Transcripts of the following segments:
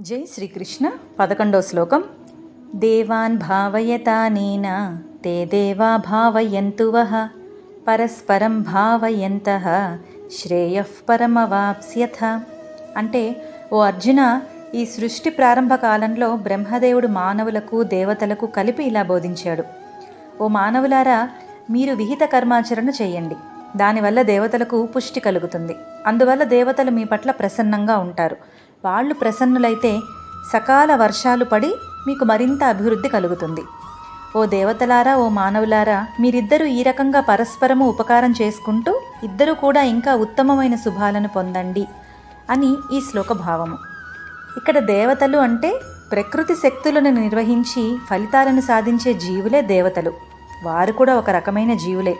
జై శ్రీకృష్ణ. పదకొండవ శ్లోకం. దేవాన్ భావయతానేన తే దేవా భావయంతు వహ పరస్పరం భావయంత శ్రేయః పరమవాప్స్యథ. అంటే ఓ అర్జున ఈ సృష్టి ప్రారంభ కాలంలో బ్రహ్మదేవుడు మానవులకు దేవతలకు కలిపి ఇలా బోధించాడు. ఓ మానవులారా మీరు విహిత కర్మాచరణ చేయండి. దానివల్ల దేవతలకు పుష్టి కలుగుతుంది. అందువల్ల దేవతలు మీ పట్ల ప్రసన్నంగా ఉంటారు. వాళ్ళు ప్రసన్నులైతే సకాల వర్షాలు పడి మీకు మరింత అభివృద్ధి కలుగుతుంది. ఓ దేవతలారా ఓ మానవులారా మీరిద్దరూ ఈ రకంగా పరస్పరము ఉపకారం చేసుకుంటూ ఇద్దరూ కూడా ఇంకా ఉత్తమమైన శుభాలను పొందండి అని ఈ శ్లోక భావము ఇక్కడ దేవతలు అంటే ప్రకృతి శక్తులను నిర్వహించి ఫలితాలను సాధించే జీవులే దేవతలు. వారు కూడా ఒక రకమైన జీవులే.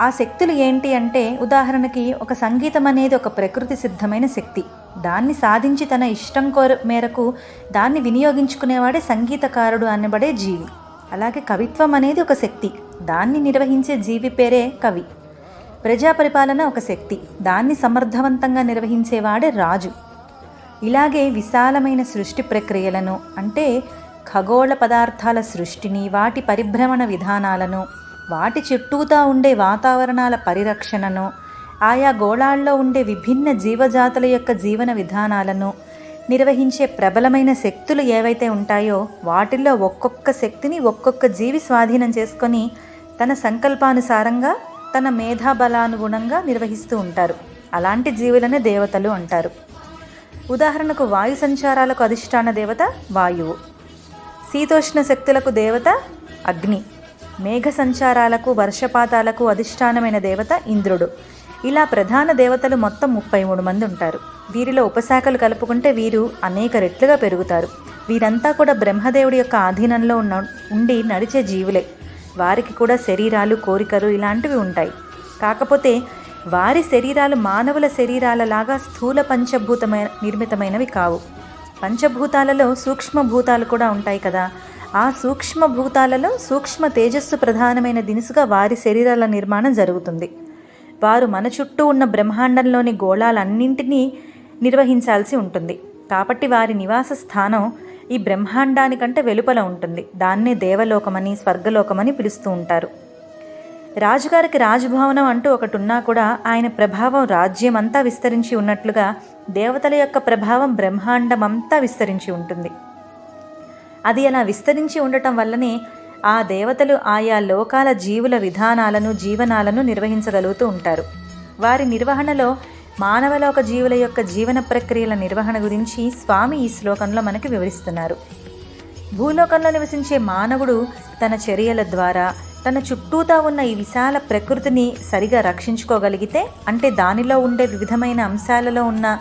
ఆ శక్తులు ఏంటి అంటే ఉదాహరణకి ఒక సంగీతం అనేది ఒక ప్రకృతి సిద్ధమైన శక్తి. దాన్ని సాధించి తన ఇష్టం కోర మేరకు దాన్ని వినియోగించుకునేవాడే సంగీతకారుడు అనబడే జీవి. అలాగే కవిత్వం అనేది ఒక శక్తి. దాన్ని నిర్వహించే జీవి పేరే కవి. ప్రజా పరిపాలన ఒక శక్తి. దాన్ని సమర్థవంతంగా నిర్వహించేవాడే రాజు. ఇలాగే విశాలమైన సృష్టి ప్రక్రియలను అంటే ఖగోళ పదార్థాల సృష్టిని వాటి పరిభ్రమణ విధానాలను వాటి చుట్టూతా ఉండే వాతావరణాల పరిరక్షణను ఆయా గోళాల్లో ఉండే విభిన్న జీవజాతుల యొక్క జీవన విధానాలను నిర్వహించే ప్రబలమైన శక్తులు ఏవైతే ఉంటాయో వాటిల్లో ఒక్కొక్క శక్తిని ఒక్కొక్క జీవి స్వాధీనం చేసుకొని తన సంకల్పానుసారంగా తన మేధాబలానుగుణంగా నిర్వహిస్తూ ఉంటారు. అలాంటి జీవులనే దేవతలు అంటారు. ఉదాహరణకు వాయు సంచారాలకు అధిష్టాన దేవత వాయువు. శీతోష్ణ శక్తులకు దేవత అగ్ని. మేఘ సంచారాలకు వర్షపాతాలకు అధిష్టానమైన దేవత ఇంద్రుడు. ఇలా ప్రధాన దేవతలు మొత్తం ముప్పై మూడు మంది ఉంటారు. వీరిలో ఉపశాఖలు కలుపుకుంటే వీరు అనేక రెట్లుగా పెరుగుతారు. వీరంతా కూడా బ్రహ్మదేవుడి యొక్క ఆధీనంలో ఉన్న ఉండి నడిచే జీవులే. వారికి కూడా శరీరాలు కోరికలు ఇలాంటివి ఉంటాయి. కాకపోతే వారి శరీరాలు మానవుల శరీరాలలాగా స్థూల పంచభూతమైన నిర్మితమైనవి కావు. పంచభూతాలలో సూక్ష్మభూతాలు కూడా ఉంటాయి కదా. ఆ సూక్ష్మభూతాలలో సూక్ష్మ తేజస్సు ప్రధానమైన దినుసుగా వారి శరీరాల నిర్మాణం జరుగుతుంది. వారు మన చుట్టూ ఉన్న బ్రహ్మాండంలోని గోళాలన్నింటినీ నిర్వహించాల్సి ఉంటుంది. కాబట్టి వారి నివాస స్థానం ఈ బ్రహ్మాండానికంటే వెలుపల ఉంటుంది. దాన్నే దేవలోకమని స్వర్గలోకమని పిలుస్తూ ఉంటారు. రాజుగారికి రాజభవనం అంటూ ఒకటి ఉన్నా కూడా ఆయన ప్రభావం రాజ్యం అంతా విస్తరించి ఉన్నట్లుగా దేవతల యొక్క ప్రభావం బ్రహ్మాండమంతా విస్తరించి ఉంటుంది. అది అలా విస్తరించి ఉండటం వల్లనే ఆ దేవతలు ఆయా లోకాల జీవుల విధానాలను జీవనాలను నిర్వహించగలుగుతూ ఉంటారు. వారి నిర్వహణలో మానవలోక జీవుల యొక్క జీవన ప్రక్రియల నిర్వహణ గురించి స్వామి ఈ శ్లోకంలో మనకి వివరిస్తున్నారు. భూలోకంలో నివసించే మానవుడు తన చర్యల ద్వారా తన చుట్టూతా ఉన్న ఈ విశాల ప్రకృతిని సరిగా రక్షించుకోగలిగితే అంటే దానిలో ఉండే వివిధమైన అంశాలలో ఉన్న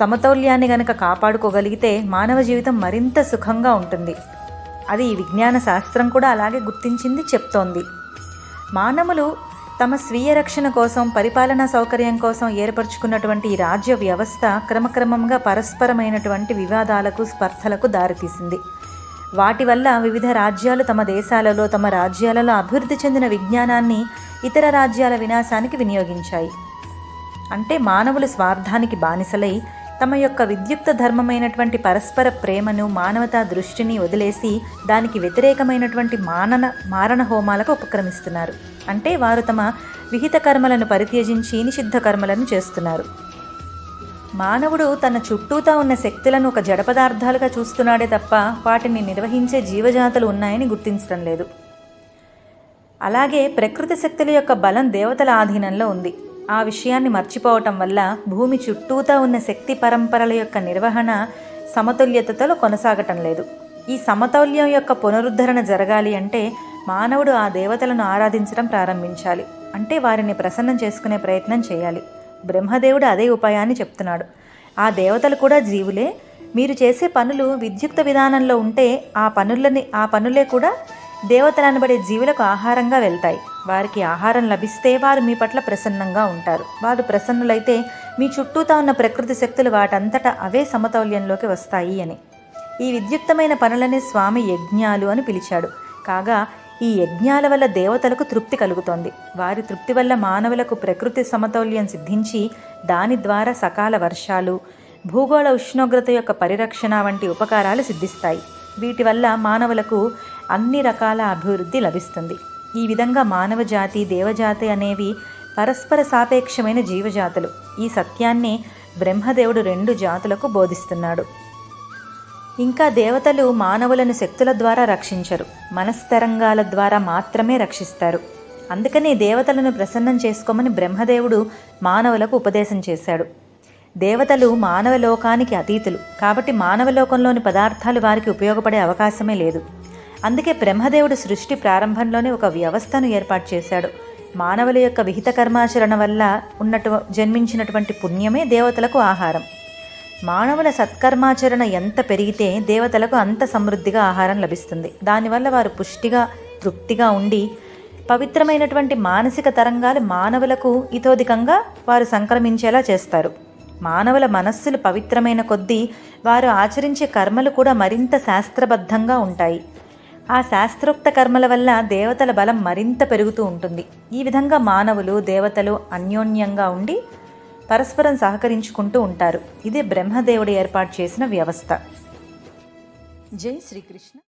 సమతౌల్యాన్ని గనక కాపాడుకోగలిగితే మానవ జీవితం మరింత సుఖంగా ఉంటుంది. అది విజ్ఞాన శాస్త్రం కూడా అలాగే గుర్తించింది చెప్తోంది. మానవులు తమ స్వీయ రక్షణ కోసం పరిపాలనా సౌకర్యం కోసం ఏర్పరచుకున్నటువంటి ఈ రాజ్య వ్యవస్థ క్రమక్రమంగా పరస్పరమైనటువంటి వివాదాలకు స్పర్ధలకు దారితీసింది. వాటి వల్ల వివిధ రాజ్యాలు తమ దేశాలలో తమ రాజ్యాలలో అభివృద్ధి చెందిన విజ్ఞానాన్ని ఇతర రాజ్యాల వినాశానికి వినియోగించాయి. అంటే మానవులు స్వార్థానికి బానిసలై తమ యొక్క విద్యుక్త ధర్మమైనటువంటి పరస్పర ప్రేమను మానవతా దృష్టిని వదిలేసి దానికి వ్యతిరేకమైనటువంటి మానన మారణ హోమాలకు ఉపక్రమిస్తున్నారు. అంటే వారు తమ విహిత కర్మలను పరిత్యజించి నిషిద్ధ కర్మలను చేస్తున్నారు. మానవుడు తన చుట్టూతా ఉన్న శక్తులను ఒక జడ పదార్థాలుగా చూస్తున్నాడే తప్ప వాటిని నిర్వహించే జీవజాతులు ఉన్నాయని గుర్తించడం లేదు. అలాగే ప్రకృతి శక్తుల యొక్క బలం దేవతల ఆధీనంలో ఉంది. ఆ విషయాన్ని మర్చిపోవటం వల్ల భూమి చుట్టూతా ఉన్న శక్తి పరంపరల యొక్క నిర్వహణ సమతుల్యతతో కొనసాగటం లేదు. ఈ సమతౌల్యం యొక్క పునరుద్ధరణ జరగాలి అంటే మానవుడు ఆ దేవతలను ఆరాధించడం ప్రారంభించాలి. అంటే వారిని ప్రసన్నం చేసుకునే ప్రయత్నం చేయాలి. బ్రహ్మదేవుడు అదే ఉపాయాన్ని చెప్తున్నాడు. ఆ దేవతలు కూడా జీవులే. మీరు చేసే పనులు విద్యుక్త విధానంలో ఉంటే ఆ పనులని ఆ పనులే కూడా దేవతలు అనబడే జీవులకు ఆహారంగా వెళ్తాయి. వారికి ఆహారం లభిస్తే వారు మీ పట్ల ప్రసన్నంగా ఉంటారు. వారు ప్రసన్నులైతే మీ చుట్టూతా ఉన్న ప్రకృతి శక్తులు వాటంతటా అవే సమతౌల్యంలోకి వస్తాయి అని. ఈ విద్యుక్తమైన పనులనే స్వామి యజ్ఞాలు అని పిలిచాడు. కాగా ఈ యజ్ఞాల వల్ల దేవతలకు తృప్తి కలుగుతోంది. వారి తృప్తి వల్ల మానవులకు ప్రకృతి సమతౌల్యం సిద్ధించి దాని ద్వారా సకాల వర్షాలు భూగోళ ఉష్ణోగ్రత యొక్క పరిరక్షణ వంటి ఉపకారాలు సిద్ధిస్తాయి. వీటి వల్ల మానవులకు అన్ని రకాల అభివృద్ధి లభిస్తుంది. ఈ విధంగా మానవ జాతి దేవజాతి అనేవి పరస్పర సాపేక్షమైన జీవజాతులు. ఈ సత్యాన్ని బ్రహ్మదేవుడు రెండు జాతులకు బోధిస్తున్నాడు. ఇంకా దేవతలు మానవులను శక్తుల ద్వారా రక్షించరు. మనస్తరంగాల ద్వారా మాత్రమే రక్షిస్తారు. అందుకని దేవతలను ప్రసన్నం చేసుకోమని బ్రహ్మదేవుడు మానవులకు ఉపదేశం చేశాడు. దేవతలు మానవ లోకానికి అతీతులు. కాబట్టి మానవ లోకంలోని పదార్థాలు వారికి ఉపయోగపడే అవకాశమే లేదు. అందుకే బ్రహ్మదేవుడు సృష్టి ప్రారంభంలోనే ఒక వ్యవస్థను ఏర్పాటు చేశాడు. మానవుల యొక్క విహిత కర్మాచరణ వల్ల ఉన్నటు జన్మించినటువంటి పుణ్యమే దేవతలకు ఆహారం. మానవుల సత్కర్మాచరణ ఎంత పెరిగితే దేవతలకు అంత సమృద్ధిగా ఆహారం లభిస్తుంది. దానివల్ల వారు పుష్టిగా తృప్తిగా ఉండి పవిత్రమైనటువంటి మానసిక తరంగాలు మానవులకు ఇతోధికంగా వారు సంక్రమించేలా చేస్తారు. మానవుల మనస్సులు పవిత్రమైన కొద్దీ వారు ఆచరించే కర్మలు కూడా మరింత శాస్త్రబద్ధంగా ఉంటాయి. ఆ శాస్త్రోక్త కర్మల వల్ల దేవతల బలం మరింత పెరుగుతూ ఉంటుంది. ఈ విధంగా మానవులు దేవతలు అన్యోన్యంగా ఉండి పరస్పరం సహకరించుకుంటూ ఉంటారు. ఇదే బ్రహ్మదేవుడు ఏర్పాటు చేసిన వ్యవస్థ. జై శ్రీకృష్ణ.